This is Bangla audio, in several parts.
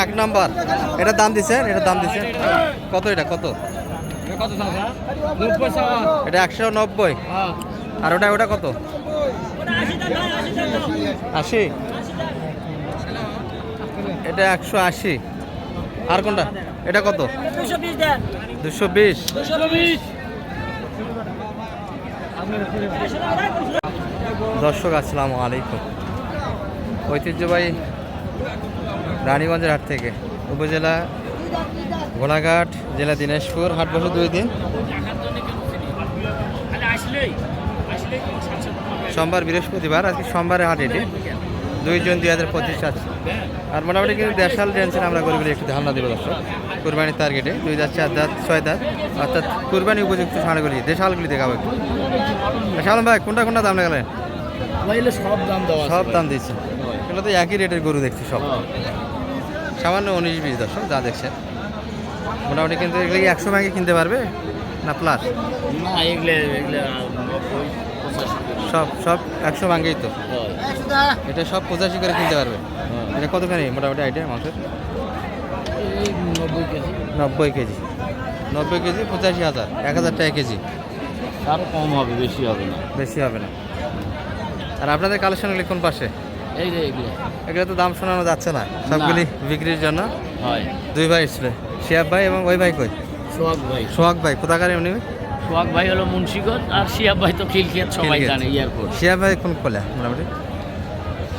এক নাম্বার। এটা দাম দিচ্ছেন এটা দাম দিচ্ছেন কত এটা? কত? এটা একশো নব্বই। আর ওটা ওটা কত? আশি। এটা একশো আশি। আর কোনটা? এটা কত? দুশো বিশ। দর্শক, আসসালামু আলাইকুম। ঐতিহ্যবাহী রানীগঞ্জের হাট থেকে। উপজেলা ঘোড়াঘাট জেলা দিনাজপুর হাট বসে দুই দিন। সোমবার বৃহস্পতিবার আজকে সোমবারে হাট এটি। দুই জুন দুই হাজার পঁচিশ আছে আর মোটামুটি কিন্তু দেড়শাল টেনশন আমরা গরিবের একটু ধারণা দেবো দর্শক। কুরবানির টার্গেটে দুই দাঁত চার দাঁত ছয় দাঁত অর্থাৎ কুরবানি উপযুক্ত ষাঁড়গুলি দেশালগুলি দেখাবো একটু। শালম ভাই কোনটা কোনটা দাম লাগালেন? সব দাম দেওয়া সব দাম দিচ্ছে। এগুলো তো একই রেটের গরু দেখছি সব। সামান্য উনিশ বিশ দর্শক যা দেখছেন। মোটামুটি কিন্তু এগুলো কি একশো ব্যাগে কিনতে পারবে? না প্লাস সব সব একশো ভাঙ্গেই তো? এটা সব পঁচাশি করে কিনতে পারবে? এটা কতখানি? মোটামুটি আইডিয়া মাংসের? নব্বই কেজি। নব্বই কেজি। নব্বই কেজি পঁচাশি হাজার। এক হাজার টাকা কেজি। আরও কম হবে বেশি হবে না। বেশি হবে না। আর আপনাদের কালেকশনগুলি কোন পাশে? এই যে এগুলো। এগুলো তো দাম শোনানো যাচ্ছে না। সবগুলি বিক্রির জন্য। হয়। দুই ভাই ছিল। শিয়াব ভাই এবং ওই ভাই কই? সোহাগ ভাই। সোহাগ ভাই কোথাকার এমনি সোহাগ ভাই হলো মুন্সিগঞ্জ আর শিয়াব ভাই তো খিলখিয়াত সবাই। জানে এয়ারপোর্ট। শিয়াব ভাই কোন কোলে মোটামুটি?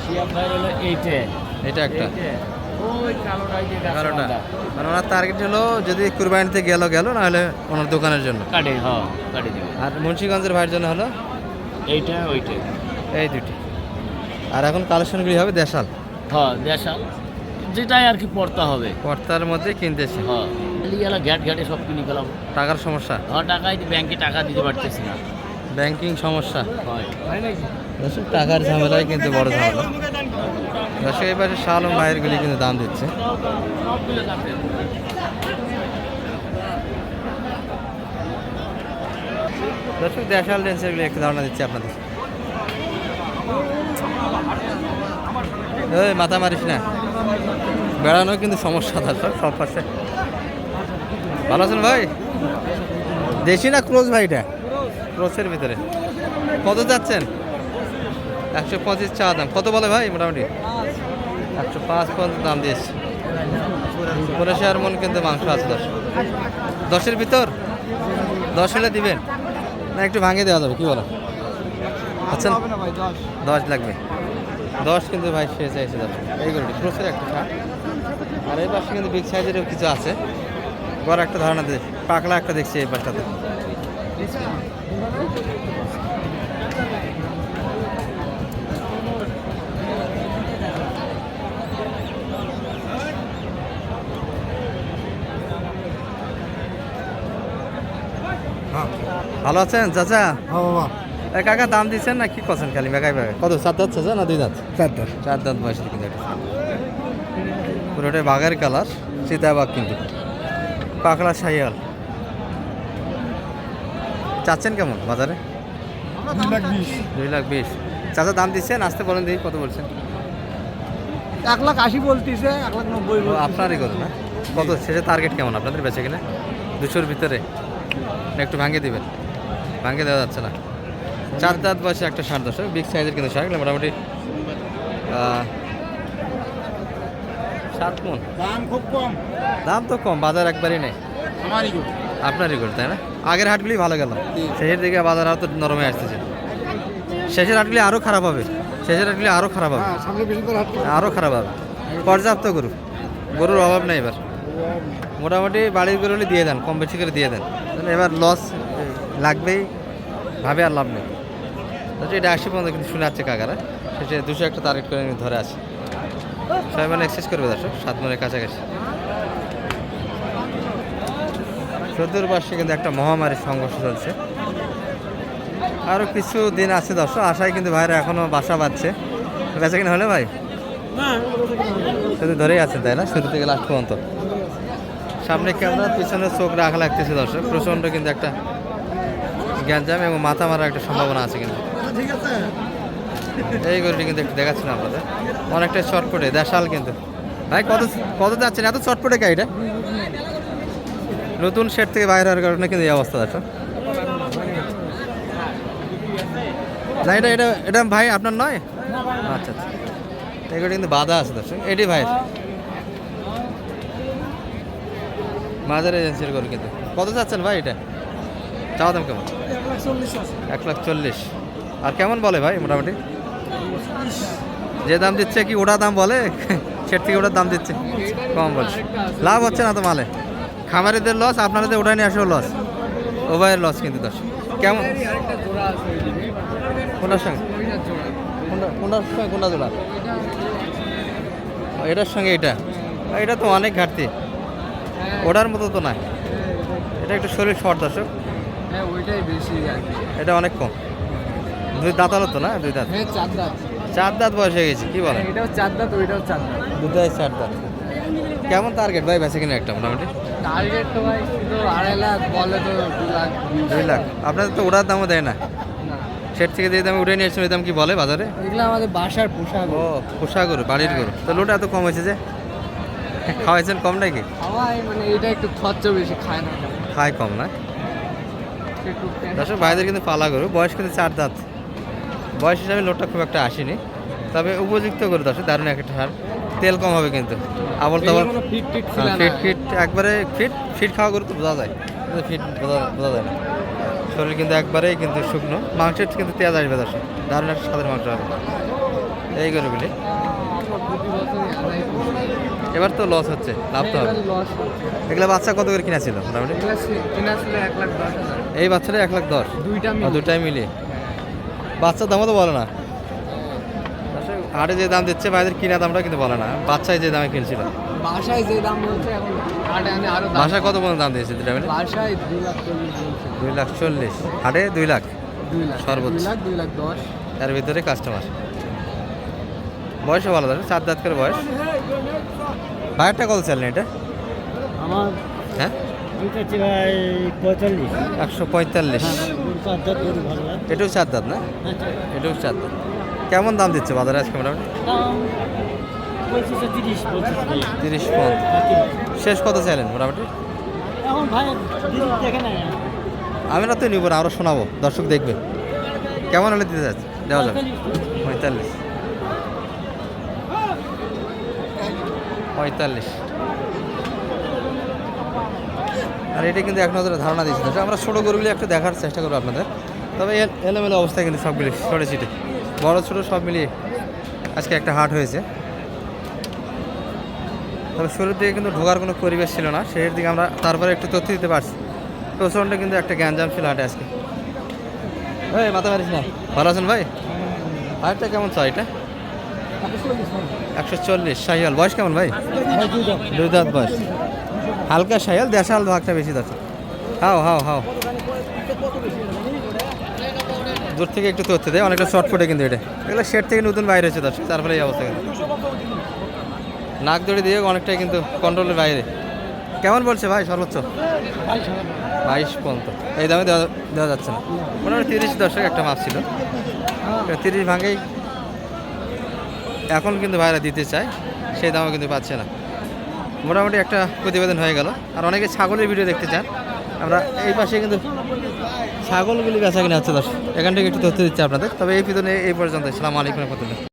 শিয়াব ভাই হলো এইটে। এটা একটা। ওই কালোটাই যে গাছ মানে ওনার টার্গেট হলো যদি কুরবানিতে গেল গেল নাহলে ওনার দোকানের জন্য। কাটে হ্যাঁ কাটে দিবে। আর মুন্সিগঞ্জের ভাইয়ের জন্য হলো? এইটা ওইটা। এই দুটি আর এখন কালেকশনগুলি হবে দেশাল। হ্যাঁ দেশাল। যেটাই আর কি পড়তে হবে। কর্তার মধ্যে কিনতেছি। হ্যাঁ। গেলা ঘ্যাট ঘ্যাটে সব কিনে গেলাম টাকার সমস্যা? হ্যাঁ টাকাই ব্যাংকে টাকা দিতে পারতেছি না। ব্যাংকিং সমস্যা? হয়। টাকার ঝামেলাই কিন্তু বড় ঝামেলা। দর্শক এবারে শাল ও মায়ের গুলি কিন্তু দাম দিচ্ছে। দর্শক দেশাল ডেন্সের গুলি একটু ধারণা দিচ্ছি আপনাদের। ওই মাথা মারিস না। বেড়ানো কিন্তু সমস্যা দর্শক সব পাশে। ভালো আছেন ভাই? দেশি না ক্রোজ ভাইটা ক্রোসের ভিতরে। কত যাচ্ছেন? একশো পঁচিশ চা দাম। কত বলে ভাই মোটামুটি? একশো পাঁচ পর্যন্ত দাম দিয়েছে। পনেরোশো আর মন কিন্তু মাংস আছে দশ। দশের ভিতর? দশ হলে দিবেন। না একটু ভাঙে দেওয়া যাবে কি বলো? আচ্ছা। দশ লাগবে। দশ কিন্তু ভাই সে চাইছে এই গরুটি ক্রোসের একটা শার্ট আর এই পাশে কিন্তু বিগ সাইজেরও কিছু আছে। বড় একটা ধারণা দিয়ে পাকলা একটা দেখছি এই পাশটাতে। ভালো আছেন চাচা? হ্যাঁ বাবা। কাকা দাম দিচ্ছেন না কি করছেন খালি বেগাই বেগাই কত সাত দাঁত চাচা না দুই দাঁত? চারটার চার দাঁত বয়সের কিন্তু পুরোটাই বাঘের কালার সীতাবাগ কিন্তু। পাকড়া শাহিয়াল চাচ্ছেন কেমন বাজারে? দুই লাখ বিশ। দুই লাখ বিশ। চাচা দাম দিচ্ছেন আসতে বলেন দেখি কত বলছেন। এক লাখ আশি বলতেছে এক লাখ নব্বই আপনারই কত না? কত? শেষে টার্গেট কেমন আপনাদের বেঁচে কিনা? দুশোর ভিতরে। একটু ভাঙে দিবেন। ভাঙে দেওয়া যাচ্ছে না। চার দাঁত বয়সে একটা ষাট দশক বিগ সাইজের কিন্তু শাক মোটামুটি সাত মন। দাম খুব কম। দাম তো কম বাজার একবারই নেই। আমারই আপনারই করে তাই না? আগের হাটগুলি ভালো গেল। শেষের দিকে বাজার হয়তো নরমে আসতেছে। শেষের হাটগুলি আরও খারাপ হবে। শেষের হাটগুলি আরও খারাপ হবে। হ্যাঁ। আরও খারাপ হবে। পর্যাপ্ত গরু। গরুর অভাব নেই এবার। মোটামুটি বাড়ির গরু দিয়ে দেন কম বেশি করে দিয়ে দেন। এবার লস লাগবেই ভাবে আর লাভ নেই। তো এটা আশি পর্যন্ত কিন্তু শুনে আসছে কাকারা। সেটা দুশো একটা টার্গেট করে আমি ধরে আছি। সবাই মানে এক্সেস করবে দর্শক সাত মনের কাছাকাছি। চোদ্দোর পাশে কিন্তু একটা মহামারীর সংঘর্ষ চলছে। আরও কিছু দিন আছে দর্শক আশায় কিন্তু ভাইরা এখনও বাসা বাঁধছে। বেচা কিনা হলে ভাই? শুধু ধরেই আছে তাই না? শুরু থেকে লাস্ট পর্যন্ত। সামনে ক্যামেরা পিছনে চোখ রাখা লাগতেছে দর্শক। প্রচণ্ড কিন্তু একটা গ্যাঞ্জাম এবং মাথা মারার একটা সম্ভাবনা আছে কিন্তু। এই গরুটি কিন্তু একটু দেখাচ্ছি না আপনাদের। অনেকটা করে দেশাল কিন্তু। ভাই কত কত যাচ্ছেন? এত চটপটে এটা নতুন শেড থেকে বাইরে হওয়ার কারণে কিন্তু এই অবস্থা দেখো। না এটা এটা এটা ভাই আপনার নয়? আচ্ছা আচ্ছা। এগুলো কিন্তু বাধা আছে দর্শক। এটি ভাই মাজার এজেন্সির করে কিন্তু। কত যাচ্ছেন ভাই এটা? চাওয়া দাম কেমন? এক লাখ চল্লিশ। আর কেমন বলে ভাই মোটামুটি? যে দাম দিচ্ছে কি ওটা দাম বলে? সেট থেকে ওটার দাম দিচ্ছে। কম বলছে। লাভ হচ্ছে না তো মালে। খামারিদের লস আপনাদের ওটা নিয়ে আসেও লস ওভারের লস কিন্তু দশ কেমন? কোনটার সঙ্গে? কোনটার সঙ্গে কোনটা জোড়া? এটার সঙ্গে এটা এটা তো অনেক ঘাটতি। ওটার মতো তো না এটা একটু শরীর শর্ট দর্শক। হ্যাঁ এটা অনেক কম। দুই দাঁত হলো তো না? দুই দাঁত? হ্যাঁ চার দাঁত। চার দাঁত বয়স হয়ে গেছে কি বলে? এটাও চার দাঁত ওইটাও চার দাঁত। দুটাই চার দাঁত। কেমন টার্গেট ভাই বেঁচে কিনা একটা মোটামুটি? টার্গেট তো ভাই শুধু আড়াই লাখ বলে তো দু লাখ। দুই লাখ। আপনাদের তো ওটার দামও দেয় না। সেট থেকে যে দামে উঠে নিয়ে এসেছেন ওই দাম কি বলে বাজারে? এগুলো আমাদের বাসার পোশাক ও পোষা গরু বাড়ির গরু। তো লোটা এত কম হয়েছে যে? খাওয়াইছেন কম নাকি? খাওয়াই মানে এটা একটু খরচ বেশি খায় না। খায় কম না? দর্শক ভাইদের কিন্তু পালা গরু বয়স কিন্তু চার দাঁত। বয়স হিসাবে লোটটা খুব একটা আসেনি। তবে উপযুক্ত করে দর্শক দারুণ একটা হার। তেল কম হবে কিন্তু। আবল তাবল ফিট ফিট ফিট একবারে ফিট ফিট খাওয়া গরু তো বোঝা যায়। কিন্তু ফিট বোঝা বোঝা যায় না। শরীর কিন্তু একবারেই কিন্তু শুকনো। মাংসের কিন্তু তেজ আসবে দর্শক। দারুণ একটা স্বাদের মাংস হবে। এই গরুগুলি। করি। এবার তো লস হচ্ছে। লাভ তো হবে। এগুলো বাচ্চা কত করে কিনা ছিল মোটামুটি এই বাচ্চাটা এক লাখ দশ। দুইটা দুটাই মিলিয়ে। বাচ্চার দামও তো বলে না। হাটে যে দাম দিচ্ছে ভাইদের কিনা দামটা কিন্তু বলে না। বাচ্চায় যে দামে কিনছিল বাসায় যে দাম বলছে এখন আটে আনে আরও বাসায় কত পর্যন্ত দাম দিয়েছে দুটা মিলে বাসায় দুই লাখ চল্লিশ দুই লাখ চল্লিশ। হাটে দুই লাখ? দুই লাখ। সর্বোচ্চ। দুই লাখ দুই লাখ দশ। তার ভিতরে কাস্টমার বয়সও ভালো দাদা চার দাঁত করে বয়স। ভাইয়েরটা কত চালেন এটা? আমার হ্যাঁ? পঁয়তাল্লিশ। একশো পঁয়তাল্লিশ। লাগে এটাও চার দাঁত না এটাও চার দাঁত কেমন দাম দিচ্ছে বাজারে আজকে মোটামুটি? তিরিশ তিরিশ পর্যন্ত শেষ কত চাইলেন মোটামুটি? আমি না তো নিব না আরও শোনাবো। দর্শক দেখবে। কেমন হলে দিতে যাচ্ছে দেওয়া যাবে পঁয়তাল্লিশ। পঁয়তাল্লিশ। আর এটা কিন্তু এক নজরে ধারণা দর্শক আমরা ছোটো গরুগুলি একটু দেখার চেষ্টা করব আপনাদের। তবে এল- এলোমেলো অবস্থায় কিন্তু সবগুলি ছোটো ছিটে। বড় ছোটো সব মিলিয়ে আজকে একটা হাট হয়েছে। তবে শুরুর দিকে কিন্তু ঢোকার কোনো পরিবেশ ছিল না। সেই দিকে আমরা তারপরে একটু তথ্য দিতে পারছি। প্রচণ্ড কিন্তু একটা গ্যাঞ্জাম ছিল হাটে আজকে। এই মাথা মারিস না? ভালো আছেন ভাই? হাটটা কেমন চাই এটা? একশো চল্লিশ শাহিয়াল বয়স কেমন ভাই? দুই দাঁত বয়স। হালকা শাহিয়াল দেশাল ভাগটা বেশি দরকার হাও হাও হাও। দূর থেকে একটু তথ্য দেয় অনেকটা শর্টফুটে কিন্তু এটা। এগুলো শেড থেকে নতুন বাইরে হচ্ছে দর্শক তারপরে এই অবস্থা কিন্তু। নাক দড়ি দিয়ে অনেকটাই কিন্তু কন্ট্রোলের বাইরে। কেমন বলছে ভাই, সর্বোচ্চ? বাইশ পর্যন্ত। এই দামে দেওয়া দেওয়া যাচ্ছে না। মোটামুটি তিরিশ দর্শক একটা মাছ ছিল। তিরিশ ভাঙেই এখন কিন্তু ভাইরা দিতে চায়, সেই দামও কিন্তু পাচ্ছে না। মোটামুটি একটা প্রতিবেদন হয়ে গেল। আর অনেকে ছাগলের ভিডিও দেখতে চান। আমরা এই পাশে কিন্তু ছাগলগুলি বেচা কিনা আছে দর্শক। এখান থেকে একটু তথ্য দিচ্ছি আপনাদের। তবে এই পিছনে এই পর্যন্ত সালাম আলাইকুম রহমতুল্লাহ।